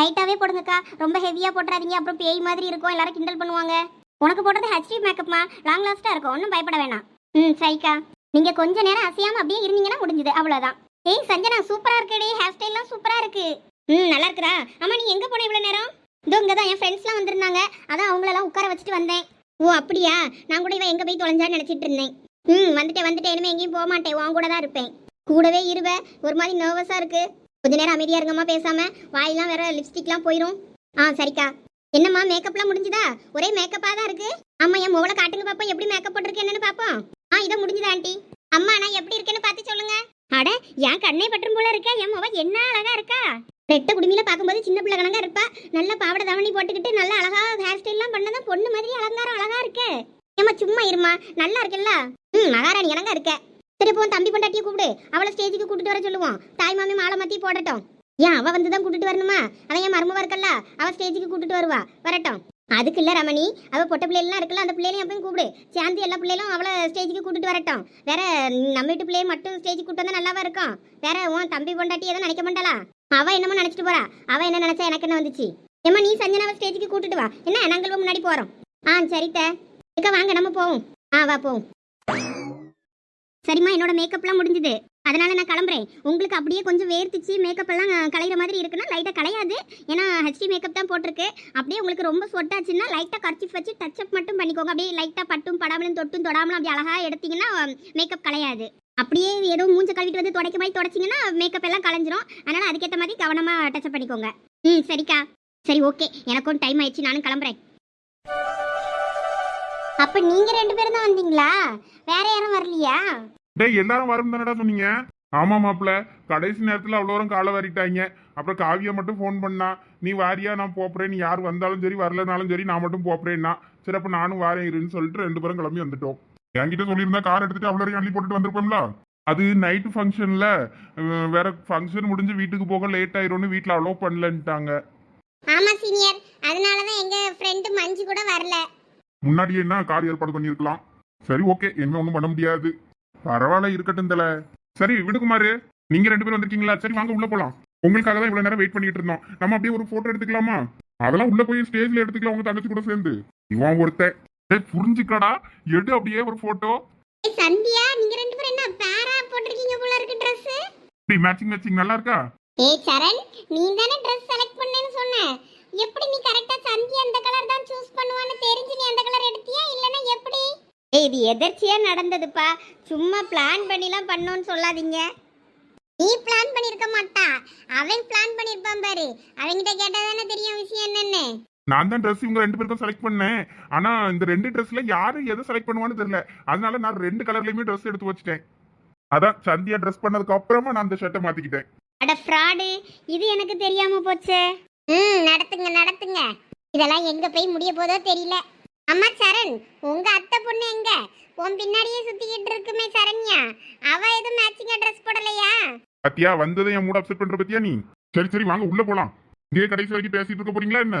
லைட்டாவே போடுங்கக்கா. ரொம்ப ஹெவியாக போட்டுறாதீங்க. அப்புறம் பேய் மாதிரி இருக்கும். எல்லாரும் கிண்டல் பண்ணுவாங்க. உனக்கு போடுறது ஹெச்டி மேக்கப்மா லாங் லாஸ்ட்டாக இருக்கும். ஒன்றும் பயப்பட வேணாம். ம் சரிக்கா. நீங்கள் கொஞ்ச நேரம் அசையாமல் அப்படியே இருந்தீங்கன்னா முடிஞ்சது. அவ்வளோதான் ஏய் சஞ்சனா சூப்பராக இருக்குடி. ஹேர் ஸ்டைல்லாம் சூப்பராக இருக்கு. ம் நல்லா இருக்கிறா ஆமாம் நீ எங்கே போன இவ்வளோ நேரம்? இதோ இங்கே தான் என் ஃப்ரெண்ட்ஸ்லாம் வந்திருந்தாங்க. அதான் அவங்களெல்லாம் உட்கார வச்சுட்டு வந்தேன். ஓ அப்படியா? நான் கூட இவன் எங்கே போய் தொலைஞ்சான்னு நினைச்சிட்டு இருந்தேன். ம் வந்துட்டேன் வந்துட்டேன். இனிமேல் எங்கேயும் போக மாட்டேன். உன் கூட தான் இருப்பேன். கூடவே இருவ. ஒரு மாதிரி நர்வஸாக இருக்குது கொஞ்ச நேரம் அமைதியா இருங்கம்மா பேசாம. வாயெல்லாம் வேற லிப்ஸ்டிக்லாம் போயிரும். ஆ சரிக்கா. என்னம்மா மேக்கப்லாம் முடிஞ்சுதா? ஒரே மேக்கப்பா தான் இருக்கு? ஆமா என் முகல காட்டுங்க பாப்போம். எப்படி மேக்கப் போட்டிருக்கு என்னன்னு பாப்போம். ஆ இதை முடிஞ்சுதா ஆண்டி? அம்மா நான் எப்படி இருக்கேன்னு பார்த்து சொல்லுங்க. அட என் கண்ணே பற்றும் போல இருக்கா? என் முகம் என்ன அழகா இருக்கா? ரெட்டை குடுமியில பார்க்கும்போது சின்ன பிள்ளை கணக்கா இருப்பா. நல்ல பாவாடை தவணி போட்டுக்கிட்டு நல்ல அழகா ஹேர் ஸ்டைல்லாம் பண்ணதான் பொண்ணு மாதிரி அலங்காரம் அழகா இருக்கு. ஏமா சும்மா இருமா நல்லா இருக்குல்ல ம் மகாராணி இறங்க இருக்க. சரி இப்போ தம்பி பொண்டாட்டியை கூப்பிடு. அவளை ஸ்டேஜுக்கு கூட்டிட்டு வர சொல்லுவோம். தாய் மாமி மாலை மாத்தி போடட்டும். ஏன் அவ வந்து தான் கூட்டிட்டு வரணுமா? அவன் என் மருமவ இருக்கல்ல அவ ஸ்டேஜுக்கு கூட்டிட்டு வருவா. வரட்டும். அதுக்கு இல்ல ரமணி அவ பொட்ட பிள்ளைலாம் இருக்கல அந்த பிள்ளைகளையும் அப்பயும் கூப்பிடு. சேர்ந்து எல்லா பிள்ளைகளும் அவளை ஸ்டேஜுக்கு கூட்டிட்டு வரட்டும். வேற நம்ம வீட்டு பிள்ளைய மட்டும் ஸ்டேஜுக்கு கூட்டு வந்தா நல்லாவா இருக்கும்? வேற உன் தம்பி பொண்டாட்டி எதுவும் நினைக்க மாட்டாளா? அவ என்னமோ நினைச்சிட்டு போறா. அவ என்ன நினைச்சா எனக்கு என்ன வந்துச்சு? ஏம்மா நீ சஞ்சனாவை ஸ்டேஜுக்கு கூட்டிட்டு வா. என்ன நாங்கள் முன்னாடி போறோம். ஆ சரித்த அக்கா வாங்க நம்ம போவோம். ஆ வா போவோம். சரிம்மா என்னோட மேக்கப்லாம் முடிஞ்சுது. அதனால நான் கிளம்புறேன். உங்களுக்கு அப்படியே கொஞ்சம் வேர்த்திச்சு மேக்கப் எல்லாம் கலையிற மாதிரி இருக்குன்னா லைட்டாக கலையாது ஏன்னா ஹெச்டி மேக்கப் தான் போட்டிருக்கு. அப்படியே உங்களுக்கு ரொம்ப சொட்டாச்சுன்னா லைட்டாக கர்ச்சிஃப் வச்சு டச் அப் மட்டும் பண்ணிக்கோங்க. அப்படியே லைட்டாக பட்டும் படாமலும் தொட்டும் தொடாமலும் அப்படி அழகாக எடுத்தீங்கன்னா மேக்கப் கலையாது அப்படியே ஏதோ மூஞ்ச கழுவிட்டு வந்து துடைக்க மாதிரி தொடச்சிங்கன்னா மேக்கப் எல்லாம் கலைஞ்சிரும் அதனால அதுக்கேற்ற மாதிரி கவனமாக டச் பண்ணிக்கோங்க. ம் சரிக்கா. சரி ஓகே எனக்கும் டைம் ஆயிடுச்சு. நானும் கிளம்புறேன். அப்ப நீங்க ரெண்டு பேரும் தான் வந்தீங்களா? வேற யாரும் வரலையா? டேய் எல்லாரும் வரும் தானடா சொன்னீங்க? ஆமா மாப்பிள கடைசி நேரத்துல அவ்வளோரும் காலை வாரிட்டாங்க. அப்புறம் காவியா மட்டும் ஃபோன் பண்ணா நீ வாரியா நான் போப்புறேன். நீ யார் வந்தாலும் சரி வரலனாலும் சரி நான் மட்டும் போப்புறேன்னா. சரி அப்ப நானும் வாரேன் இருன்னு சொல்லிட்டு ரெண்டு பேரும் கிளம்பி வந்துட்டோம். என்கிட்ட சொல்லியிருந்தா கார் எடுத்துட்டு அவ்வளோ அள்ளி போட்டுட்டு வந்திருப்போம்ல? அது நைட்டு ஃபங்க்ஷன்ல வேற ஃபங்க்ஷன் முடிஞ்சு வீட்டுக்கு போக லேட் ஆயிரும்னு வீட்டில் அலோவ் பண்ணலன்ட்டாங்க. ஆமா சீனியர் அதனால தான் எங்க ஃப்ரெண்ட் மஞ்சு கூட வரல. முன்னாடியே என்ன கார் ஏற்பாடு பண்ணியிருக்கலாம்? சரி ஓகே. என்ன ஒன்றும் பண்ண முடியாது. பரவாயில்ல இருக்கட்டும் தல. சரி விடுக்குமாரு நீங்க ரெண்டு பேரும் வந்திருக்கீங்களா? சரி வாங்க உள்ள போலாம். உங்களுக்காக தான் இவ்வளவு நேரம் வெயிட் பண்ணிட்டு இருந்தோம். நம்ம அப்படியே ஒரு போட்டோ எடுத்துக்கலாமா? அதெல்லாம் உள்ள போய் ஸ்டேஜ்ல எடுத்துக்கலாம் உங்க தங்கச்சி கூட சேர்ந்து. இவன் ஒருத்தன். டேய், புரிஞ்சுக்கடா. எடு அப்படியே ஒரு போட்டோ ஏய், சந்தியா நீங்க ரெண்டு பேரும் என்ன பேரா போட்டிருக்கீங்க போல இருக்கு Dress? மேட்சிங் மேட்சிங் நல்லா இருக்கா? ஏய் சரண் நீ தானே Dress செலக்ட் பண்ணேன்னு சொன்ன. எப்படி நீ கரெக்டா சந்தியா அந்த கலர் தான் சூஸ் பண்ணுவான்னு தெரிஞ்சு நீ அந்த கலர் எடுத்தியா? இல்லனா எப்படி? ஏய் இது எதர்ச்சியா நடந்ததுப்பா. சும்மா பிளான் பண்ணிலாம் பண்ணோன்னு சொல்லாதீங்க. நீ பிளான் பண்ணிருக்க மாட்டா. அவன் பிளான் பண்ணிருப்பான் பாரு. அவன்கிட்ட கேட்டா தானே தெரியும் விஷயம் என்னன்னு. நான் தான் ட்ரெஸ் இவங்க ரெண்டு பேருக்கும் செலக்ட் பண்ணேன். ஆனா இந்த ரெண்டு ட்ரெஸ்ல யாரு எதை செலக்ட் பண்ணுவான்னு தெரியல. அதனால நான் ரெண்டு கலர்லயுமே ட்ரெஸ் எடுத்து வச்சிட்டேன். அதான் சந்தியா ட்ரெஸ் பண்ணதுக்கு அப்புறமா நான் அந்த ஷர்ட்டை மாத்திக்கிட்டேன். அட ஃப்ராடு இது எனக்கு தெரியாம போச்சே. ம் நடத்துங்க நடத்துங்க. இதெல்லாம் எங்க போய் முடிய போதோ தெரியல. அம்மா சரண் உங்க அத்தை பொண்ணு எங்க? உன் பின்னாடியே சுத்திக்கிட்டு இருக்குமே சரண்யா. அவ எதுவும் மேட்சிங்கா ட்ரெஸ் போடலையா? பத்தியா வந்ததை என் மூட அப்செட் பண்ற பத்தியா நீ? சரி சரி வாங்க உள்ள போலாம். இதே கடைசி வரைக்கும் பேசிட்டு இருக்க போறீங்களா என்ன?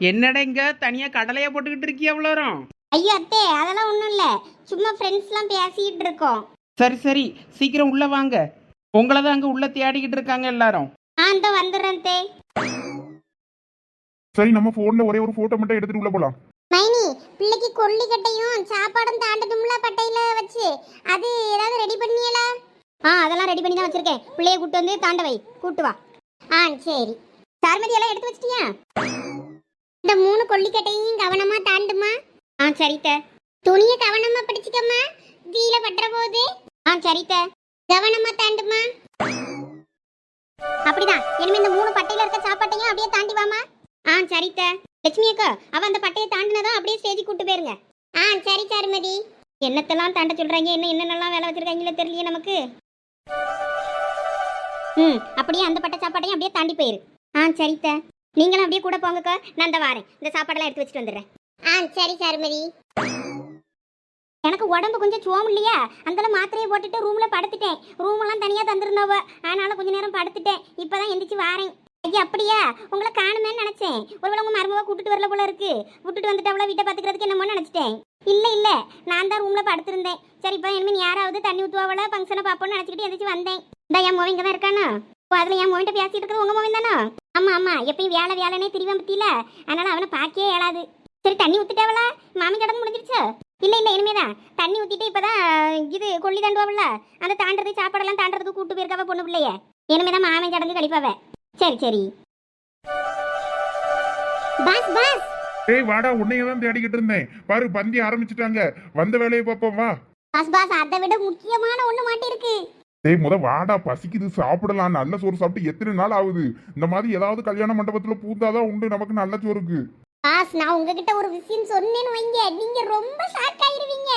என்னடா இங்க? தனியா கடலையா போட்டுக்கிட்டு இருக்கிய அவ்வளோரம்? ஐயோ அத்தே அதெல்லாம் ஒண்ணும் இல்ல. சும்மா ஃப்ரெண்ட்ஸ்லாம் பேசிட்டு இருக்கோம். சரி சரி சீக்கிரம் உள்ள வாங்க. உங்களை தான் அங்க உள்ள தேடிக்கிட்டு இருக்காங்க எல்லாரும். ஆ இந்த வந்துடுறேன் தே சரி நம்ம போன்ல ஒரே ஒரு போட்டோ மட்டும் எடுத்துட்டு உள்ள போலாம். மைனி பிள்ளைக்கு கொல்லிக்கட்டையும் சாப்பாடும் தாண்டதும்ல பட்டையில வச்சு. அது ஏதாவது ரெடி பண்ணியலா? ஆ அதெல்லாம் ரெடி பண்ணி தான் வச்சிருக்கேன். பிள்ளைய கூட்டு வந்து தாண்டவை கூட்டு வா. ஆ சரி. சார்மதி எல்லாம் எடுத்து வச்சிட்டியா? இந்த மூணு கொல்லிக்கட்டையும் கவனமா தாண்டுமா? ஆ சரித்த துணியை கவனமா பிடிச்சுக்கம்மா. தீல பட்டுற போது. ஆ சரித்த கவனமா தாண்டுமா. அப்படிதான். இனிமே இந்த மூணு பட்டையில இருக்க சாப்பாட்டையும் அப்படியே தாண்டி வாமா ஆ சரித்த. லட்சுமி அக்கா அவ அந்த பட்டையை தாண்டினதும் அப்படியே ஸ்டேஜ் கூட்டு போயிருங்க. ஆ சரி சாருமதி. என்னத்தெல்லாம் தாண்ட சொல்றாங்க? என்ன என்னென்னலாம் வேலை வச்சிருக்காங்களோ தெரியலையே நமக்கு. ம் அப்படியே அந்த பட்டை சாப்பாட்டையும் அப்படியே தாண்டி போயிரு. ஆ சரித்த. நீங்களும் அப்படியே கூட போங்கக்கா. நான் இந்த வாரேன். இந்த சாப்பாடெல்லாம் எடுத்து வச்சுட்டு வந்துடுறேன். ஆ சரி சாருமதி. எனக்கு உடம்பு கொஞ்சம் சோம் இல்லையா. அந்தல மாத்திரையை போட்டுட்டு ரூம்ல படுத்துட்டேன். ரூம் எல்லாம் தனியா தந்திருந்தவ. அதனால கொஞ்ச நேரம் படுத்துட்டேன். இப்பதான் எந்திரிச்சு வாரேன். ஐயா அப்படியா? உங்களை காணுமேன்னு நினைச்சேன். ஒருவேளை உங்க மருமவ கூட்டிட்டு வரல போல இருக்கு. விட்டுட்டு வந்துட்டு அவளை வீட்டை பாத்துக்கிறதுக்கு என்னமோ நினைச்சிட்டேன். இல்ல இல்ல. நான் தான் ரூம்ல படுத்திருந்தேன். சரி இப்போ இனிமேல் யாராவது தண்ணி ஊத்துவாவள ஃபங்க்ஷனை பார்ப்போம்னு நினைச்சிட்டு எந்திரிச்சு வந்தேன். இந்த என் மோவ இங்க தான் இருக்கானா? ஓ அதுல என் மோன்ட்ட பேசிட்டு இருக்கிறது உங்க மோவன் தானோ? ஆமா ஆமா. எப்பயும் வேலை வேலைனே திரிவான் பத்தியில. அதனால அவனை பார்க்கவே ஏழாது சரி தண்ணி ஊத்திட்டாவல மாமி கடந்து முடிஞ்சிருச்சு? இல்ல இல்ல இனிமேதான் தண்ணி ஊத்திட்டு இப்பதான் இது கொல்லி தாண்டுவாவில்ல அந்த தாண்டறது சாப்பாடெல்லாம் தாண்டறதுக்கு கூட்டு போயிருக்காவ பொண்ணு பிள்ளைய. இனிமேதான் மாமன் சடங்கு கழிப்பாவ. சரி சரி. Boss boss. ஏய் வாடா உன்னைய தான் தேடிக்கிட்டு இருந்தேன். பாரு பந்தி ஆரம்பிச்சிட்டாங்க. வந்த வேலையை பார்ப்போம் வா. பாஸ் பாஸ் அதை விட முக்கியமான ஒண்ணு மாட்டிருக்கு. டேய் முத வாடா பசிக்குது சாப்பிடலாம். நல்ல சோறு சாப்பிட்டு எத்தனை நாள் ஆகுது? இந்த மாதிரி ஏதாவது கல்யாண மண்டபத்துல பூந்தாதான் உண்டு நமக்கு நல்ல சோறுக்கு. பாஸ் நான் உங்ககிட்ட ஒரு விஷயம் சொன்னேன்னு வைங்க. நீங்க ரொம்ப ஷாக் ஆயிருவீங்க.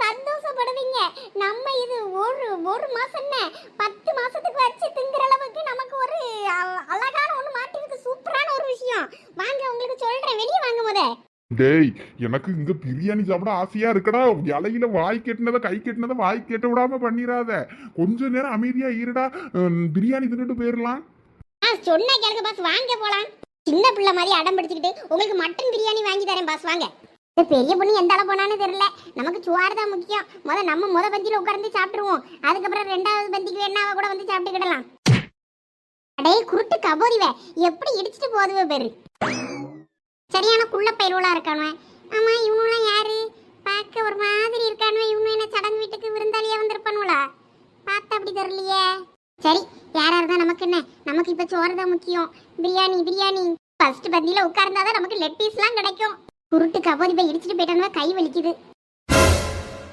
சந்தோஷப்படுவீங்க. நம்ம இது ஒரு ஒரு மாசம் என்ன? பத்து மாசத்துக்கு வச்சு திங்குற அளவுக்கு நமக்கு ஒரு அழகான ஒண்ணு மாட்டிருக்கு. சூப்பரான ஒரு விஷயம். வாங்க உங்களுக்கு சொல்றேன். வெளியே வாங்க முத. டேய் எனக்கு இங்க பிரியாணி சாப்பிட ஆசையா இருக்கடா. இலையில வாய் கெட்டினதை கை கெட்டினதை வாய் கெட்ட விடாம பண்ணிராத கொஞ்ச நேரம் அமைதியா இருடா. பிரியாணி தின்னுட்டு போயிடலாம் சொன்னா கேளுங்க பாஸ். வாங்க போலாம். சின்ன பிள்ளை மாதிரி அடம் பிடிச்சிக்கிட்டு உங்களுக்கு மட்டன் பிரியாணி வாங்கி தரேன் பாஸ் வாங்க. இந்த பெரிய பொண்ணு எந்த அளவு போனான்னு தெரியல. நமக்கு சுவார் தான் முக்கியம். முத நம்ம முத பந்தியில் உட்கார்ந்து சாப்பிட்டுருவோம். அதுக்கப்புறம் ரெண்டாவது பந்திக்கு வேணா அவ கூட வந்து சாப்பிட்டுக்கிடலாம் அடே குருட்டு கபோதிவ எப்படி இடிச்சிட்டு போதுவ பேரு? சரியான குள்ள பயிரோலா இருக்கானுவ. ஆமா இவனுலாம் யாரு? பார்க்க ஒரு மாதிரி இருக்கானுவ. இவனு என்ன சடங்கு வீட்டுக்கு விருந்தாளியா வந்திருப்பானுவலா பார்த்தா அப்படி தெரியலையே. சரி யாரா இருந்தா நமக்கு என்ன? நமக்கு இப்ப சோறு தான் முக்கியம். பிரியாணி பிரியாணி. ஃபர்ஸ்ட் பந்தியில உட்கார்ந்தாதான் நமக்கு லெட் பீஸ்லாம் கிடைக்கும். குருட்டு கபோதி போய் இடிச்சிட்டு போயிட்டானுவ கை வலிக்குது.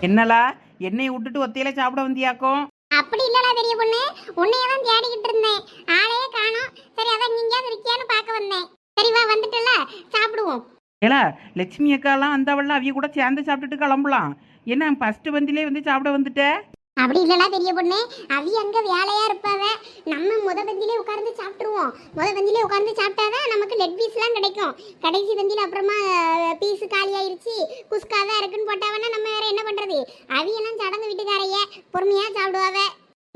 என்னலா என்னைய விட்டுட்டு ஒத்தையில சாப்பிட வந்தியாக்கும்? அப்படி இல்லடா பெரிய பொண்ணு. உன்னைய தான் தேடிக்கிட்டு இருந்தேன். ஆளையே காணோம். சரி அதான் நீங்க இருக்கியான்னு பார்க்க வந்தேன். சரி வா வந்துட்டல. சாப்பிடுவோம். ஏலா லட்சுமி அக்காலாம் வந்தவள்லாம் அவிய கூட சேர்ந்து சாப்பிட்டுட்டு கிளம்பலாம். என்ன ஃபர்ஸ்ட் பந்திலே வந்து சாப்பிட வந்துட்ட? அப்படி இல்லடா பெரிய பொண்ணு. அவி அங்க வேலையா இருப்பாவ. நம்ம முத பந்தியிலே உட்கார்ந்து சாப்பிட்டுருவோம். முத பந்தியிலே உட்கார்ந்து சாப்பிட்டாதான் நமக்கு லெட் பீஸ்லாம் கிடைக்கும். கடைசி பந்தியில அப்புறமா பீஸ் காலி ஆயிருச்சு குஸ்கா தான் இருக்குன்னு போட்டாவனா நம்ம வேற என்ன பண்றது? அவியெல்லாம் சடங்கு வீட்டுக்காரைய பொறுமையா சாப்பிடுவாவ.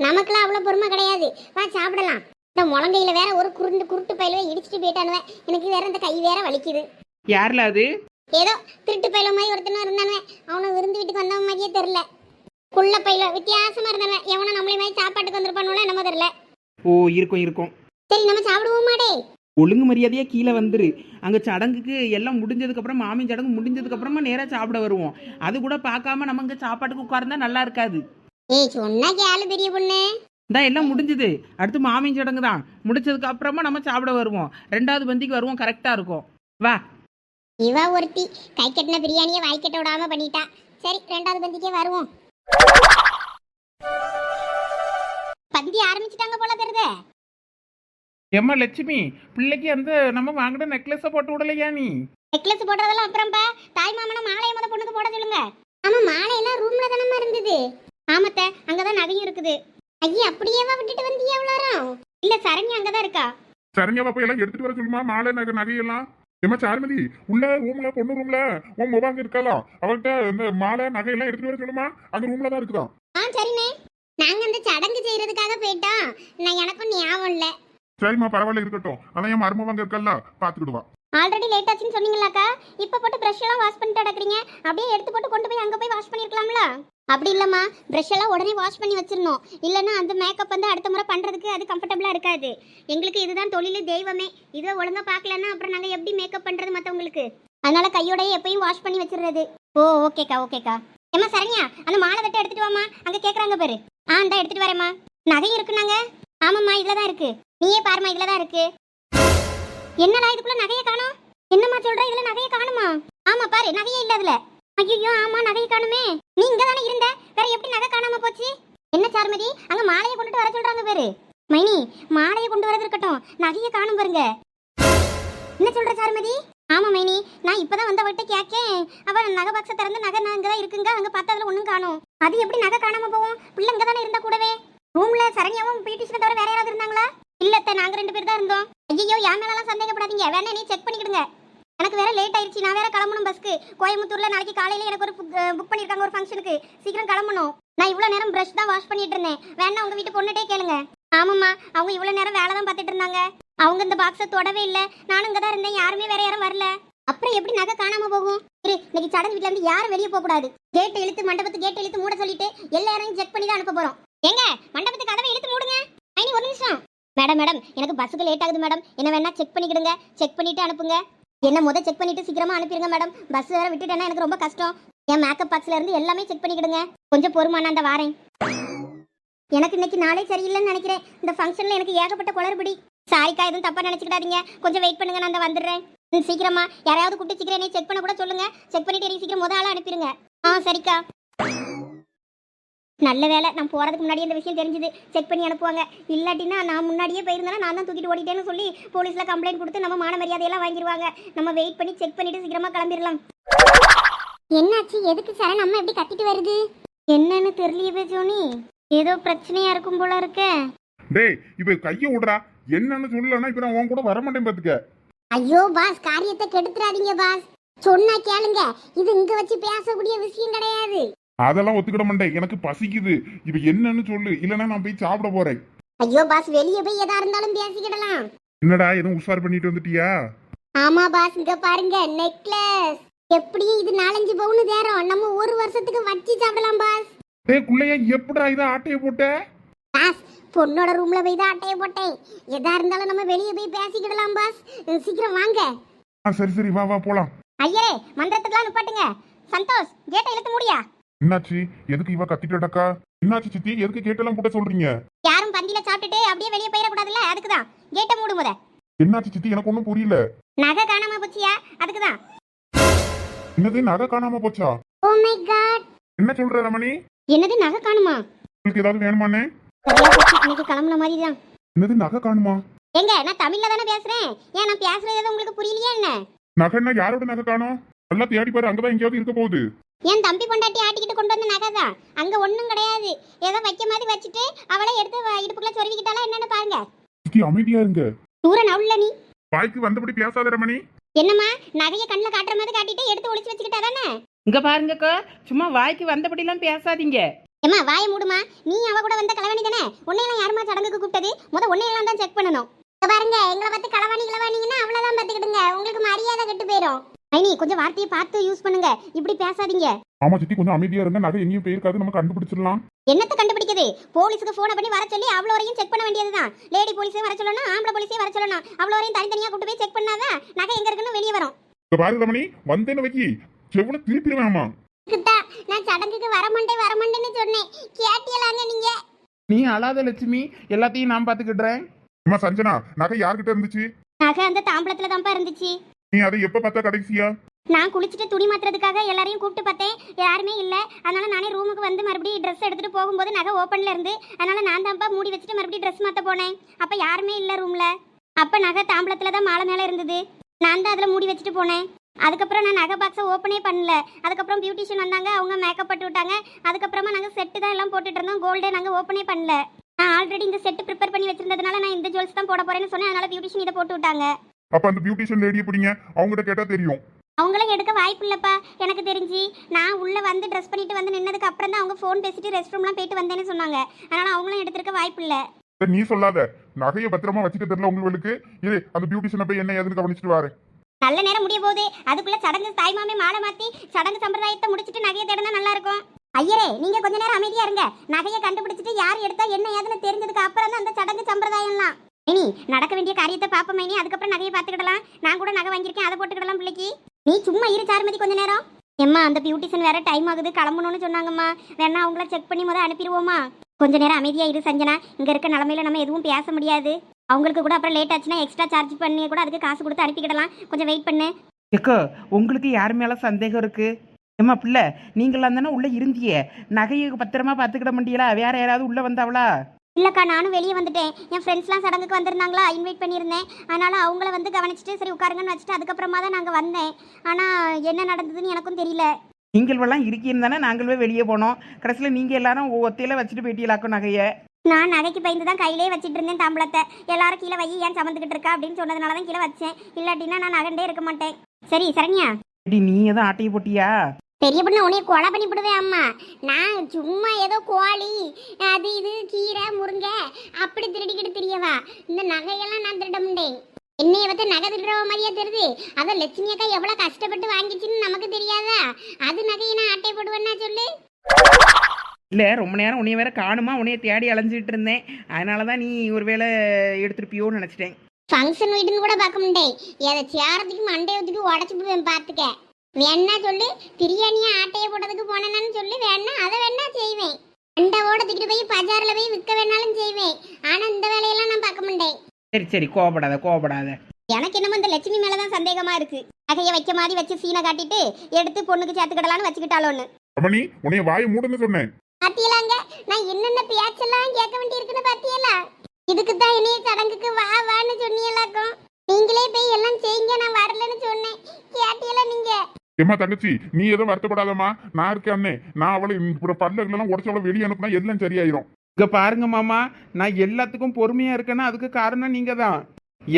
நமக்குலாம் அவ்வளவு பொறுமை கிடையாது. வா சாப்பிடலாம். இந்த முழங்கையில வேற ஒரு குருண்டு குருட்டு பயிலுவை இடிச்சிட்டு போயிட்டானுவ. எனக்கு வேற இந்த கை வேற வலிக்குது. யார்ல அது? ஏதோ திருட்டு பயில மாதிரி ஒருத்தனும் இருந்தானுவன் அவனை விருந்து வீட்டுக்கு வந்தவன் மாதிரியே தெரியல. குள்ள பயில வித்தியாசமா இருந்தானவன் எவனும் நம்மளே மாதிரி சாப்பாட்டுக்கு வந்திருப்பானுல நம்ம தெரியல. ஓ இருக்கும் இருக்கும். சரி நம்ம சாப்பிடுவோமாடே ஒழுங்கு மரியாதையா கீழே வந்துரு. அங்க சடங்குக்கு எல்லாம் முடிஞ்சதுக்கு அப்புறம் மாமி சடங்கு முடிஞ்சதுக்கு அப்புறமா நேரா சாப்பிட வருவோம். அது கூட பார்க்காம நம்ம இங்க சாப்பாட்டுக்கு உட்கார்ந்தா நல்லா இருக்காது. ஏய் சொன்னா கேளு பெரிய பொண்ணு. இந்த எல்லாம் முடிஞ்சது. அடுத்து மாமி சடங்கு தான். முடிச்சதுக்கு அப்புறமா நம்ம சாப்பிட வருவோம். ரெண்டாவது பந்திக்கு வருவோம் கரெக்டா இருக்கும். வா. இவ ஒருத்தி கை கட்டின பிரியாணியை வாய் கட்ட விடாம பண்ணிட்டா. சரி ரெண்டாவது பந்திக்கே வருவோம். பந்தி ஆரம்பிச்சிட்டாங்க போல தெரியுதே. எம்மா லட்சுமி பிள்ளைக்கு அந்த நம்ம வாங்கின நெக்லஸை போட்டு விடலையா நீ? நெக்லஸ் போடுறதெல்லாம் அப்புறம்பா தாய் மாமன மாலையை முத பொண்ணுக்கு போட சொல்லுங்க. ஆமா மாலையெல்லாம் ரூம்ல தானமா இருந்தது. ஆமத்த அங்கதான் நகையும் இருக்குது. ஐயா அப்படியேவா விட்டுட்டு வந்தியா எவ்வளோ இல்ல சரண்யா அங்கதான் இருக்கா? சரண்யாவா போய் எல்லாம் எடுத்துட்டு வர சொல்லுமா? மாலை நகை நகையெல்லாம்? ஏமா சாருமதி உள்ள ரூம்ல பொண்ணு ரூம்ல உன் முகாங்க இருக்கலாம் அவர்கிட்ட இந்த மாலை நகையெல்லாம் எடுத்துட்டு வர சொல்லுமா? அந்த ரூம்ல தான் இருக்குதான் ஆ சரிண்ணே. நாங்க அந்த சடங்கு செய்யறதுக்காக போயிட்டோம். நான் எனக்கும் ஞாபகம் இல்ல. சரிம்மா பரவாயில்ல இருக்கட்டும். அதான் என் மருமவங்க இருக்கல்ல பாத்துக்கிடுவா. ஆல்ரெடி லேட் ஆச்சுன்னு சொன்னீங்களாக்கா? இப்ப போட்டு பிரஷ் எல்லாம் வாஷ் பண்ணிட்டு அடக்குறீங்க அப்படியே எடுத்து போட்டு கொண்டு போய் அங்க போய் வாஷ் பண்ணிருக்கலாம்ல? அப்படி இல்லைம்மா ப்ரெஷ் எல்லாம் உடனே வாஷ் பண்ணி வச்சிடணும். இல்லைன்னா அந்த மேக்கப் வந்து அடுத்த முறை பண்ணுறதுக்கு அது கம்ஃபர்டபுளாக இருக்காது. எங்களுக்கு இதுதான் தொழில் தெய்வமே. இதை ஒழுங்கா பார்க்கலன்னா அப்புறம் நாங்கள் எப்படி மேக்கப் பண்ணுறது மற்றவங்களுக்கு அதனால கையோடய எப்பயும் வாஷ் பண்ணி வச்சிடுறது. ஓ ஓகேக்கா ஓகேக்கா. ஏம்மா சரண்யா அந்த மாலை தட்டை எடுத்துகிட்டு வாமா அங்கே கேட்குறாங்க பாரு. ஆ இந்தா எடுத்துகிட்டு வரேம்மா. நகையும் இருக்குனாங்க. ஆமாம்மா இதில் தான் இருக்குது நீயே பாருமா இதில் தான் இருக்குது என்னடா இதுக்குள்ளே நகையை காணோம்? என்னம்மா சொல்ற? இதில் நகையை காணுமா? ஆமாம் பாரு நகையே இல்லை அதில். ஐயோ ஆமா நகையை காணுமே. நீ இங்க தானே இருந்த? வேற எப்படி நகை காணாம போச்சு? என்ன சார்மதி? அங்க மாலையை கொண்டுட்டு வர சொல்றாங்க பேரு. மைனி மாலையை கொண்டு வரது இருக்கட்டும். நகையை காணும் பாருங்க. என்ன சொல்ற சார்மதி? ஆமா மைனி. நான் இப்பதான் வந்தவட்ட கேக்கேன். அவ நகை பாக்ஸ திறந்து நகை நான் இங்கதான் இருக்குங்க. அங்க பார்த்தா அதுல ஒண்ணும் காணும். அது எப்படி நகை காணாம போகும்? பிள்ளை இங்க தானே இருந்தா கூடவே. ரூம்ல சரண்யாவும் பியூட்டிஷனை தவிர வேற யாராவது இருந்தாங்களா? இல்லத்த நாங்க ரெண்டு பேர் தான் இருந்தோம். ஐயோ என் மேலாம் சந்தேகப்படாதீங்க. வேணா நீ செக் பண்ணிக்கிடுங்க. எனக்கு வேற லேட் ஆயிடுச்சு நான் வேற கிளம்பணும் பஸ்க்கு கோயம்புத்தூர்ல நாளைக்கு காலையில எனக்கு ஒரு புக் பண்ணிருக்காங்க ஒரு ஃபங்க்ஷனுக்கு சீக்கிரம் கிளம்பணும். நான் இவ்வளவு நேரம் பிரஷ் தான் வாஷ் பண்ணிட்டு இருந்தேன். வேணா உங்க வீட்டு பொண்ணுட்டே கேளுங்க. ஆமாம்மா அவங்க இவ்வளவு நேரம் வேலை தான் பார்த்துட்டு இருந்தாங்க. அவங்க இந்த பாக்ஸை தொடவே இல்ல. நானும் இங்கே தான் இருந்தேன். யாருமே வேற யாரும் வரல. அப்புறம் எப்படி நகை காணாம போகும்? இரு இன்னைக்கு சடங்கு வீட்ல இருந்து யாரும் வெளியே போக கூடாது. கேட் இழுத்து மண்டபத்து கேட் இழுத்து மூட சொல்லிட்டு எல்லாரையும் செக் பண்ணி தான் அனுப்ப போறோம். ஏங்க மண்டபத்து கதவை இழுத்து மூடுங்க. ஐனி ஒரு நிமிஷம். மேடம் மேடம் எனக்கு பஸ்ஸுக்கு லேட் ஆகுது மேடம். என்ன வேணா செக் பண்ணிக்கிடுங்க. செக் பண்ணிட்டு அனுப்புங்க. என்ன முத செக் பண்ணிட்டு சீக்கிரமா அனுப்பிடுங்க மேடம் பஸ் வேற விட்டுட்டேன்னா எனக்கு ரொம்ப கஷ்டம். என் மேக்கப் பாக்ஸ்ல இருந்து எல்லாமே செக் பண்ணிக்கிடுங்க. கொஞ்சம் பொறுமா அந்த வாரேன். எனக்கு இன்னைக்கு நாளே சரியில்லைன்னு நினைக்கிறேன். இந்த ஃபங்க்ஷன்ல எனக்கு ஏகப்பட்ட குளறுபடி. சாரிக்கா எதுவும் தப்பா நினைச்சுக்கிடாதீங்க. கொஞ்சம் வெயிட் பண்ணுங்க நான் அந்த வந்துடுறேன். சீக்கிரமா. யாராவது கூப்பிட்டு சீக்கிரம் செக் பண்ண கூட சொல்லுங்க. செக் பண்ணிட்டு எனக்கு சீக்கிரம் முத ஆளா அனுப்பிடுங்க ஆ சரிக்கா. நல்ல வேலை. நான் போறதுக்கு முன்னாடி இந்த விஷயம் தெரிஞ்சது. செக் பண்ணி அனுப்புவாங்க. இல்லாட்டினா நான் முன்னாடியே போயிருந்தேன்னா நான் தான் தூக்கிட்டு ஓடிட்டேன்னு சொல்லி போலீஸ்ல கம்ப்ளைண்ட் கொடுத்து நம்ம மான மரியாதையெல்லாம் வாங்கிடுவாங்க நம்ம வெயிட் பண்ணி செக் பண்ணிட்டு சீக்கிரமா கிளம்பிடலாம் என்னாச்சு? எதுக்கு சரண் அம்மா எப்படி கத்திட்டு வருது? என்னன்னு தெரியலையே ஜோனி. ஏதோ பிரச்சனையா இருக்கும் போல இருக்கே. டேய் இப்ப கையை விடுறா என்னன்னு சொல்லலன்னா இப்ப நான் உன் கூட வர மாட்டேன் பாத்துக்க. ஐயோ பாஸ் காரியத்தை கெடுத்துறாதீங்க பாஸ் சொன்னா கேளுங்க. இது இங்க வச்சு பேசக்கூடிய விஷயம் கிடையாது. அதெல்லாம் ஒத்துக்கிட மாட்டேன். எனக்கு பசிக்குது. இப்ப என்னன்னு சொல்லு. இல்லைன்னா நான் போய் சாப்பிட போறேன். ஐயோ பாஸ் வெளியே போய் எதா இருந்தாலும் பேசிக்கிடலாம். என்னடா எதுவும் உஷார் பண்ணிட்டு வந்துட்டியா? ஆமா பாஸ் இங்க பாருங்க நெக்லஸ் எப்படியும் இது நாலஞ்சு பவுன் தேரம் நம்ம ஒரு வருஷத்துக்கு வச்சு சாப்பிடலாம் பாஸ். டேய் குள்ளையா எப்படா இதை ஆட்டையை போட்ட? பாஸ் பொண்ணோட ரூம்ல போய் தான் அட்டையை போட்டேன். எதா இருந்தாலும் நம்ம வெளியே போய் பேசிக்கிடலாம் பாஸ். சீக்கிரம் வாங்க. ஆ சரி சரி வா வா போலாம். ஐயரே மந்திரத்துக்குலாம் நிப்பாட்டுங்க. சந்தோஷ் கேட்டை இழுத்து முடியா? என்னாச்சு? எதுக்கு இவ கத்திட்டடக்கா என்னாச்சு சித்தி? எதுக்கு கேட்டெல்லாம் போட்ட சொல்றீங்க? யாரும் பந்தியில சாப்பிட்டுட்டு அப்படியே வெளியே போயிடக்கூடாதுல்ல அதுக்கு தான் கேட்டை மூடு முத. என்னாச்சு சித்தி? எனக்கு ஒன்றும் புரியல. நகை காணாம போச்சியா? அதுக்கு தான் என்னது? நகை காணாம போச்சா? ஓ மை காட் என்ன சொல்ற ரமணி? என்னது? நகை காணுமா? உங்களுக்கு ஏதாவது வேணுமானே சரியா போச்சு. இன்னைக்கு கிளம்புன மாதிரி தான் என்னது? நகை காணுமா? எங்க? நான் தமிழ்ல தானே பேசுறேன். ஏன் நான் பேசுறது எதுவும் உங்களுக்கு புரியலையா என்ன? நகைன்னா யாரோட நகை காணும்? நல்லா தேடி பாரு. அங்கதான் எங்கேயாவது இருக்க போகுது. என் தம்பி பொண்டாட்டி ஆட்டிக்கிட்டு கொண்டு வந்த நகை தான் அங்க ஒண்ணும் கிடையாது. ஏதோ வைக்க மாதிரி வச்சுட்டு அவளை எடுத்து இடுப்புக்குள்ள சொருவிக்கிட்டாலா என்னன்னு பாருங்க. சித்தி அமைதியா இருங்க. தூர நவுல்ல நீ. வாய்க்கு வந்தபடி பேசாத ரமணி என்னம்மா நகைய கண்ணுல காட்டுற மாதிரி காட்டிட்டு எடுத்து ஒளிச்சு வச்சுக்கிட்டா தானே? இங்க பாருங்கக்கா சும்மா வாய்க்கு வந்தபடிலாம் பேசாதீங்க. ஏம்மா வாய மூடுமா? நீ அவ கூட வந்த களவாணி தானே? உன்னையெல்லாம் யாருமா சடங்குக்கு கூப்பிட்டது? முத உன்னையெல்லாம் தான் செக் பண்ணணும். இங்க பாருங்க எங்களை பார்த்து களவாணி களவாணிங்கன்னா அவ்வளவுதான் பார்த்துக்கிடுங்க. உங்களுக்கு மரியாதை கெட்டு போயிடும் மைனி கொஞ்சம் வார்த்தையை பார்த்து யூஸ் பண்ணுங்க. இப்படி பேசாதீங்க. ஆமா சித்தி கொஞ்சம் அமைதியா இருங்க. நகை எங்கேயும் போயிருக்காது. நம்ம கண்டுபிடிச்சிடலாம். என்னத்தை கண்டுபிடிக்குது? போலீஸுக்கு போனை பண்ணி வர சொல்லி அவ்வளோ வரையும் செக் பண்ண வேண்டியதுதான். லேடி போலீஸே வர சொல்லணும் ஆம்பளை போலீஸே வர சொல்லணும். அவ்வளோ வரையும் தனித்தனியா கூட்டு போய் செக் பண்ணாதான் நகை எங்க இருக்குன்னு வெளியே வரும். இங்க பாரு ரமணி வந்தேன்னு வைக்கி. செவ்வளவு திருப்பிடுவேன் கிட்டா நான் சடங்குக்கு வரமாட்டேன் வரமாட்டேன்னு சொன்னேன். கேட்டியலாங்க நீங்க. நீ அழாத லட்சுமி எல்லாத்தையும் நான் பார்த்துக்கிடுறேன். அம்மா சஞ்சனா நகை யார்கிட்ட இருந்துச்சு? நகை அந்த தாம்பளத்துல தான்ப்பா இருந்துச்சு. நீ அதை எப்ப பார்த்தா கடைசியா? நான் குளிச்சுட்டு துணி மாத்துறதுக்காக எல்லாரையும் கூப்பிட்டு பார்த்தேன். யாருமே இல்லை. அதனால நானே ரூமுக்கு வந்து மறுபடியும் ட்ரெஸ் எடுத்துட்டு போகும்போது நகை ஓப்பன்ல இருந்து அதனால நான் தான்ப்பா மூடி வச்சுட்டு மறுபடியும் ட்ரெஸ் மாத்த போனேன். அப்ப யாருமே இல்லை ரூம்ல அப்ப நகை தாம்பளத்துல தான் மாலை மேல இருந்தது. நான் தான் அதுல மூடி வச்சுட்டு போனேன். அதுக்கப்புறம் நான் நகை பாக்ஸை ஓப்பனே பண்ணல. அதுக்கப்புறம் பியூட்டிஷியன் வந்தாங்க அவங்க மேக்கப் போட்டு விட்டாங்க. அதுக்கப்புறமா நாங்கள் செட்டு தான் எல்லாம் போட்டுட்டு இருந்தோம். கோல்டே நாங்கள் ஓப்பனே பண்ணல. நான் ஆல்ரெடி இந்த செட்டு ப்ரிப்பேர் பண்ணி வச்சிருந்ததுனால நான் இந்த ஜுவல்ஸ் தான் போட போறேன்னு சொன்னேன். அதனால பியூட்டிஷியன் இதை போட்டு விட்டாங்க. அப்ப அந்த பியூட்டிஷியன் லேடியை பிடிங்க அவங்ககிட்ட கேட்டா தெரியும். அவங்களும் எடுக்க வாய்ப்பு இல்லப்பா எனக்கு தெரிஞ்சு நான் உள்ள வந்து ட்ரெஸ் பண்ணிட்டு வந்து நின்னதுக்கு அப்புறம் தான் அவங்க ஃபோன் பேசிட்டு ரெஸ்ட் ரூம்லாம் போயிட்டு வந்தேன்னு சொன்னாங்க. அதனால அவங்களும் எடுத்திருக்க வாய்ப்பு இல்லை சரி, நீ சொல்லாத. நகையை பத்திரமா வச்சுக்க தெரியல உங்களுக்கு. இது அந்த பியூட்டிஷியனை போய் என்ன ஏதுன்னு கவனிச்சுட்டு வரேன். நல்ல நேரம் முடிய போகுது. அதுக்குள்ள சடங்கு தாய்மாமே மாலை மாத்தி சடங்கு சம்பிரதாயத்தை முடிச்சிட்டு நகையை தேடினா நல்லா இருக்கும். ஐயரே நீங்க கொஞ்ச நேரம் அமைதியா இருங்க. நகையை கண்டுபிடிச்சிட்டு யார் எடுத்தா என்ன ஏதுன்னு தெரிஞ்சதுக்கு அப்புறம் தான் அந்த சடங்கு சம்பிரதாயம்லாம். இனி நடக்க வேண்டிய காரியத்தை பாப்போம் இனி? அதுக்கப்புறம் நகையை பார்த்துக்கிடலாம். நான் கூட நகை வாங்கியிருக்கேன். அதை போட்டுக்கிடலாம் பிள்ளைக்கு. நீ சும்மா இரு சாருமதி கொஞ்ச நேரம். எம்மா அந்த பியூட்டிஷன் வேற டைம் ஆகுது. கிளம்பணும்னு சொன்னாங்கம்மா. வேணா அவங்கள செக் பண்ணி முதல் அனுப்பிடுவோமா? கொஞ்ச நேரம் அமைதியாக இரு சஞ்சனா. இங்கே இருக்க நிலமையில நம்ம எதுவும் பேச முடியாது. அவங்களுக்கு கூட அப்புறம் லேட் ஆச்சுன்னா எக்ஸ்ட்ரா சார்ஜ் பண்ணி கூட அதுக்கு காசு கொடுத்து அனுப்பிக்கிடலாம். கொஞ்சம் வெயிட் பண்ணு. எக்கோ உங்களுக்கு யார் மேலே சந்தேகம் இருக்கு? ஏம்மா பிள்ளை நீங்களாம் தானே உள்ளே இருந்தியே. நகையை பத்திரமா பார்த்துக்கிட முடியல வேற யாராவது உள்ளே வந்தாவளா? இல்லக்கா நானும் வெளியே வந்துட்டேன். என் ஃப்ரெண்ட்ஸ்லாம் சடங்குக்கு வந்திருந்தாங்களா? இன்வைட் பண்ணியிருந்தேன். அதனால அவங்கள வந்து கவனிச்சிட்டு சரி உட்காருங்கன்னு வச்சுட்டு அதுக்கப்புறமா தான் நாங்கள் வந்தேன். ஆனால் என்ன நடந்ததுன்னு எனக்கும் தெரியல. நீங்கள் எல்லாம் இருக்கீன்னு தானே நாங்களே வெளியே போனோம். கடைசியில் நீங்கள் எல்லாரும் ஒத்தையில வச்சுட்டு போயிட்டீங்களாக்கும் நகையை? நான் நகைக்கு பயந்து தான் கையிலே வச்சிட்டு இருந்தேன் தாம்பளத்தை எல்லாரும் கீழே வை ஏன் சமந்துக்கிட்டு இருக்கா? அப்படின்னு சொன்னதுனால தான் கீழே வச்சேன். இல்லாட்டினா நான் நகண்டே இருக்க மாட்டேன். சரி சரண்யா. நீ எதுவும் ஆட்டையை போட்டியா? பெரிய பொண்ணு உன்னைய கொலை பண்ணி விடுவேன் அம்மா. நான் சும்மா ஏதோ கோழி அது இது முருங்கை அப்படி திருடிக்கிட்டு தெரியவா? இந்த நகையெல்லாம் நான் திருட முடியேன் என்னைய பத்த நகை திருடுற மாதிரியா தெரியுது அதான் லட்சுமி அக்கா எவ்வளவு கஷ்டப்பட்டு வாங்கிச்சுன்னு நமக்கு தெரியாதா? அது நகையை நான் அட்டை போடுவேன்னா சொல்லு. இல்லை ரொம்ப நேரம் உன்னைய வேற காணுமா? உன்னைய தேடி அலைஞ்சிட்டு இருந்தேன். அதனால தான் நீ ஒருவேளை எடுத்துருப்பியோன்னு நினச்சிட்டேன். ஃபங்க்ஷன் வீடுன்னு கூட பார்க்க முடியேன் எதை சேரத்துக்கு மண்டைய ஊத்துக்கு உடச்சு விடுவேன் பார்த்துக்க. வேணா சொல்லு பிரியாணியா ஆட்டையை போட்டதுக்கு போனேன்னு சொல்லு. வேணா அதை வேணா செய்வேன். அண்டை ஓட தூக்கிட்டு போய் பஜாரில் போய் விற்க வேணாலும் செய்வேன். ஆனால் இந்த வேலையெல்லாம் நான் பார்க்க மாட்டேன். சரி சரி கோவப்படாத கோவப்படாத. எனக்கு என்னமோ இந்த லட்சுமி மேலதான் சந்தேகமா இருக்கு. நகையை வைக்க மாதிரி வச்சு சீனை காட்டிட்டு எடுத்து பொண்ணுக்கு சேர்த்துக்கிடலான்னு வச்சுக்கிட்டாலோன்னு ரமணி உன்னைய வாயை மூடுன்னு சொன்னேன். பாத்தியலாங்க நான் என்னென்ன பேச்செல்லாம் கேட்க வேண்டியிருக்குன்னு பாத்தியலா இதுக்கு தான் என்னைய சடங்குக்கு வா வான்னு சொன்னீங்களாக்கும். நீங்களே போய் எல்லாம் செய்யுங்க நான் வரலன்னு சொன்னேன். கேட்டியல நீங்க? ஏம்மா தங்கச்சி நீ எதுவும் வருத்தப்படாதம்மா. நான் இருக்கேன் அண்ணே. நான் அவளை இப்போ பல்லெல்லாம் உடச்சு அவளை வெளியே அனுப்புனா எல்லாம் சரியாயிரும். இங்க பாருங்க மாமா நான் எல்லாத்துக்கும் பொறுமையா இருக்கேன்னா அதுக்கு காரணம் நீங்க தான்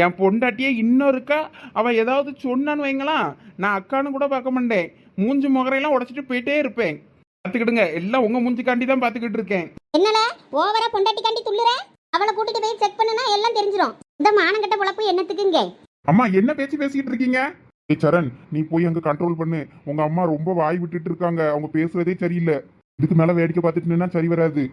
என் பொண்டாட்டியே இன்னும் இருக்கா? அவ ஏதாவது சொன்னான்னு வைங்களாம் நான் அக்கான்னு கூட பார்க்க மாட்டேன். மூஞ்சி முகரையெல்லாம் உடைச்சிட்டு போயிட்டே இருப்பேன். பார்த்துக்கிடுங்க. எல்லாம் உங்க மூஞ்சிக்காண்டி தான் பார்த்துக்கிட்டு இருக்கேன். என்னல? ஓவரா பொண்டாட்டி காண்டி துள்ளுற? அவளை கூட்டிட்டு போய் செக் பண்ணுனா எல்லாம் தெரிஞ்சிரும். இந்த மானங்கட்ட பொழப்பு என்னத்துக்குங்க? அம்மா என்ன பேச்சு பேசிக்கிட்டு இருக்கீங்க? ஏ சரண் நீ போய் அங்க கண்ட்ரோல் பண்ணு. உங்க அம்மா ரொம்ப வாய் விட்டுட்டு இருக்காங்க. அவங்க பேசுறதே சரியில்லை. இதுக்கு மேல வேடிக்கை பார்த்துட்டு சரி வராது.